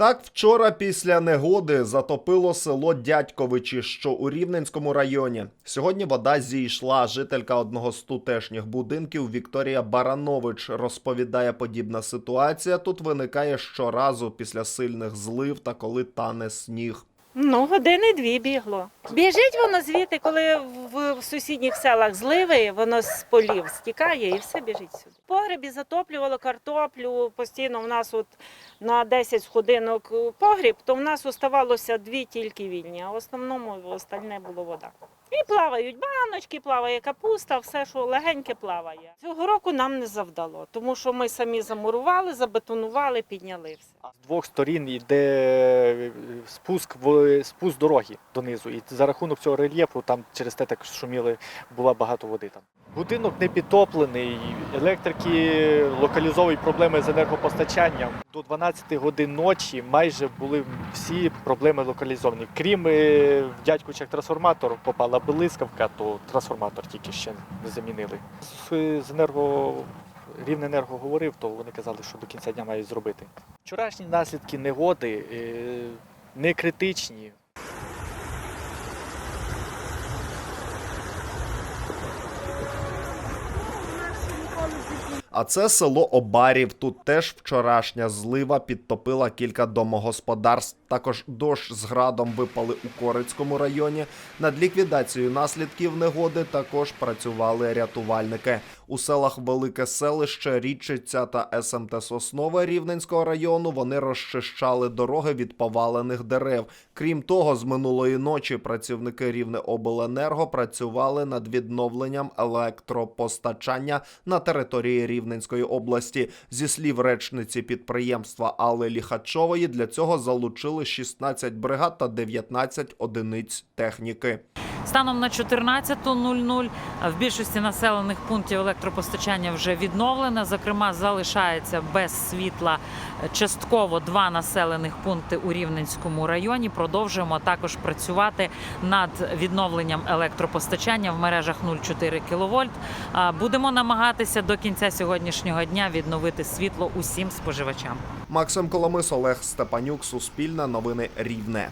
Так, вчора після негоди затопило село Дядьковичі, що у Рівненському районі. Сьогодні вода зійшла. Жителька одного з тутешніх будинків Вікторія Баранович розповідає, подібна ситуація тут виникає щоразу після сильних злив та коли тане сніг. Ну, години дві бігло. Біжить воно звідти, коли в, в сусідніх селах зливи, воно з полів стікає і все біжить сюди. В погребі затоплювало картоплю. Постійно в нас от на 10 годинок погріб, то в нас оставалося дві тільки вільні, а в основному остальне було вода. І плавають баночки, плаває капуста, все, що легеньке плаває. Цього року нам не завдало, тому що ми самі замурували, забетонували, підняли все. З двох сторін йде спуск в спуск дороги донизу. І за рахунок цього рельєфу там через те так шуміли, була багато води там. Будинок не підтоплений, електрики локалізовують проблеми з енергопостачанням. До 12 годин ночі майже були всі проблеми локалізовані. Крім е, в дядькучах трансформатор попала блискавка, то трансформатор тільки ще не замінили. З, з енерго Рівненерго говорив, то вони казали, що до кінця дня мають зробити. Вчорашні наслідки негоди е, не критичні. А це село Обарів. Тут теж вчорашня злива підтопила кілька домогосподарств. Також дощ з градом випали у Корицькому районі. Над ліквідацією наслідків негоди також працювали рятувальники. У селах Велике селище, Річиця та СМТ Соснове Рівненського району вони розчищали дороги від повалених дерев. Крім того, з минулої ночі працівники Рівнеобленерго працювали над відновленням електропостачання на території Рівненської області. Зі слів речниці підприємства Алли Ліхачової, для цього залучили 16 бригад та 19 одиниць техніки. Станом на 14.00 в більшості населених пунктів електропостачання вже відновлене. Зокрема, залишається без світла частково два населених пункти у Рівненському районі. Продовжуємо також працювати над відновленням електропостачання в мережах 0,4 кВт. Будемо намагатися до кінця сьогоднішнього дня відновити світло усім споживачам. Максим Коломис, Олег Степанюк, Суспільне новини Рівне.